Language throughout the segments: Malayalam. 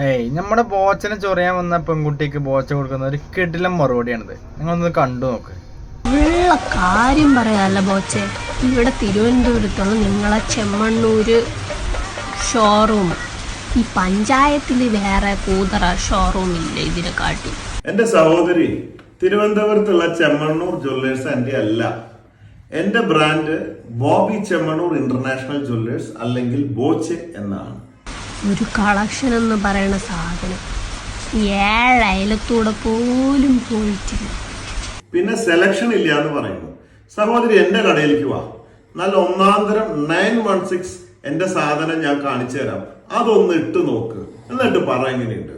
ഏയ് നമ്മുടെ ബോച്ചനെ ചൊറിയാൻ വന്ന പെൺകുട്ടിക്ക് ബോച്ച കൊടുക്കുന്ന ഒരു കിടിലം മറുപടിയാണിത്. നിങ്ങളൊന്ന് കണ്ടു നോക്ക്. ഉള്ള കാര്യം പറയാല്ല ബോച്ചെ. ഇവിടെ തിരുവനന്തപുരത്തുള്ള നിങ്ങളെ ചെമ്മണ്ണൂര് ഷോറൂം ഈ പഞ്ചായത്തിൽ വേറെ കൂതറ ഷോറൂം ഇല്ല ഇതിനെ കാട്ടി എന്റെ സഹോദരി തിരുവനന്തപുരത്തുള്ള ചെമ്മണ്ണൂർ ജ്വല്ലേഴ്സ് എന്റെ അല്ല. എന്റെ brand Bobby Chemmanur international jewellers അല്ലെങ്കിൽ ബോച്ചെ എന്നാണ്. ഒരു കളക്ഷൻ എന്ന് പറയുന്ന സാധനം. ഏഴ് പോലും പോയിട്ടില്ല. പിന്നെ സെലക്ഷൻ ഇല്ല എന്ന് പറയുന്നു. സഹോദരി എന്റെ കടയിലേക്ക് വാ. നല്ല ഒന്നാന്തരം നയൻ വൺ സിക്സ് എന്റെ സാധനം ഞാൻ കാണിച്ചു തരാം. അതൊന്ന് ഇട്ട് നോക്ക്. എന്നിട്ട് പറ എങ്ങനെയുണ്ട്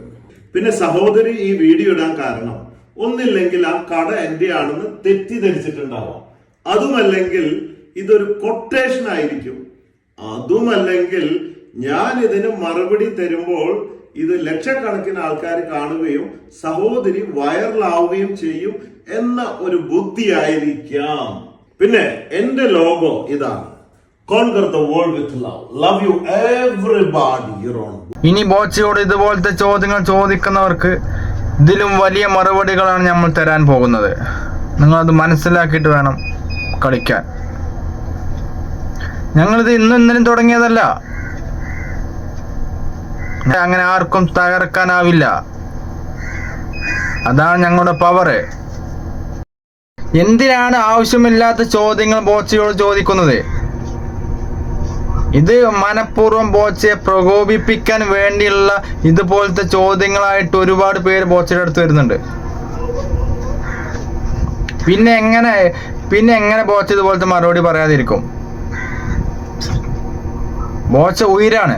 പിന്നെ സഹോദരി ഈ വീഡിയോ ഇടാൻ കാരണം ഒന്നില്ലെങ്കിൽ ആ കട എന്റെ ആണെന്ന് തെറ്റിദ്ധരിച്ചിട്ടുണ്ടാവാം. അതുമല്ലെങ്കിൽ ഇതൊരു കൊട്ടേഷൻ ആയിരിക്കും. അതുമല്ലെങ്കിൽ ഞാൻ ഇതിന് മറുപടി തരുമ്പോൾ ഇത് ലക്ഷക്കണക്കിന് ആൾക്കാർ കാണുകയും സഹോദരി വൈറലാവുകയും ചെയ്യും എന്ന ഒരു ബുദ്ധിയായിരിക്കാം. പിന്നെ എന്റെ ലോഗോ ഇതാണ്. ഇനി ബോച്ചയോട് ഇതുപോലത്തെ ചോദ്യങ്ങൾ ചോദിക്കുന്നവർക്ക് ഇതിലും വലിയ മറുപടികളാണ് നമ്മൾ തരാൻ പോകുന്നത്. നിങ്ങൾ അത് മനസ്സിലാക്കിയിട്ട് വേണം കളിക്കാൻ. ഞങ്ങളിത് ഇന്നും ഇന്നലും തുടങ്ങിയതല്ല. അങ്ങനെ ആർക്കും തകർക്കാനാവില്ല. അതാണ് ഞങ്ങളുടെ പവറ് എന്തിനാണ് ആവശ്യമില്ലാത്ത ചോദ്യങ്ങൾ ബോച്ചയോട് ചോദിക്കുന്നത്? ഇത് മനഃപൂർവം ബോച്ചയെ പ്രകോപിപ്പിക്കാൻ വേണ്ടിയുള്ള ഇതുപോലത്തെ ചോദ്യങ്ങളായിട്ട് ഒരുപാട് പേര് ബോച്ചയുടെ അടുത്ത് വരുന്നുണ്ട്. പിന്നെ എങ്ങനെ പിന്നെ എങ്ങനെ ബോച്ച ഇതുപോലത്തെ മറുപടി പറയാതിരിക്കും? ബോച്ച ഉയരാണ്.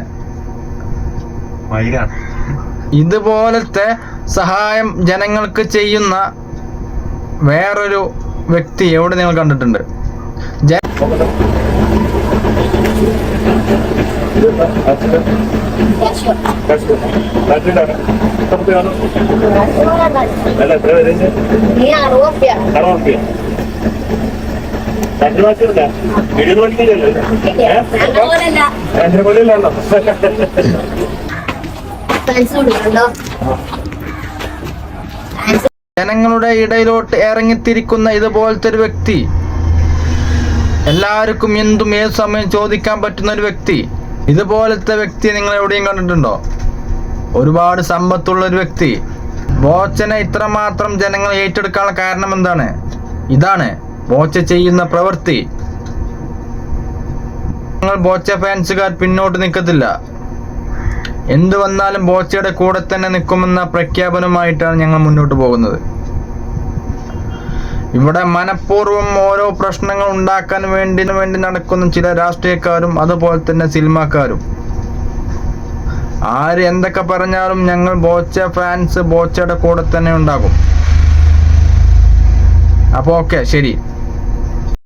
ഇതുപോലത്തെ സഹായം ജനങ്ങൾക്ക് ചെയ്യുന്ന വേറൊരു വ്യക്തി എവിടെ നിങ്ങൾ കണ്ടിട്ടുണ്ട്? ജ- ജനങ്ങളുടെ ഇടയിലോട്ട് ഇറങ്ങിത്തിരിക്കുന്ന ഇതുപോലത്തെ ഒരു വ്യക്തി എല്ലാവർക്കും എന്തും ഏത് സമയം ചോദിക്കാൻ പറ്റുന്ന ഒരു വ്യക്തി ഇതുപോലത്തെ വ്യക്തി നിങ്ങൾ എവിടെയും കണ്ടിട്ടുണ്ടോ? ഒരുപാട് സമ്പത്തുള്ള ഒരു വ്യക്തി. ബോച്ചനെ ഇത്രമാത്രം ജനങ്ങൾ ഏറ്റെടുക്കാനുള്ള കാരണം എന്താണ്? ഇതാണ് ബോച്ച ചെയ്യുന്ന പ്രവൃത്തി. നിങ്ങൾ ബോച്ച ഫാൻസുകാർ പിന്നോട്ട് നിൽക്കത്തില്ല. എന്ത് വന്നാലും ബോച്ചയുടെ കൂടെ തന്നെ നിൽക്കുമെന്ന പ്രഖ്യാപനമായിട്ടാണ് ഞങ്ങൾ മുന്നോട്ട് പോകുന്നത്. ഇവിടെ മനഃപൂർവം ഓരോ പ്രശ്നങ്ങൾ ഉണ്ടാക്കാൻ വേണ്ടി വേണ്ടി നടക്കുന്ന ചില രാഷ്ട്രീയക്കാരും അതുപോലെ തന്നെ സിനിമാക്കാരും. ആര് എന്തൊക്കെ പറഞ്ഞാലും ഞങ്ങൾ ബോച്ച ഫാൻസ് ബോച്ചയുടെ കൂടെ തന്നെ ഉണ്ടാകും. അപ്പോൾ ഓക്കെ ശരി.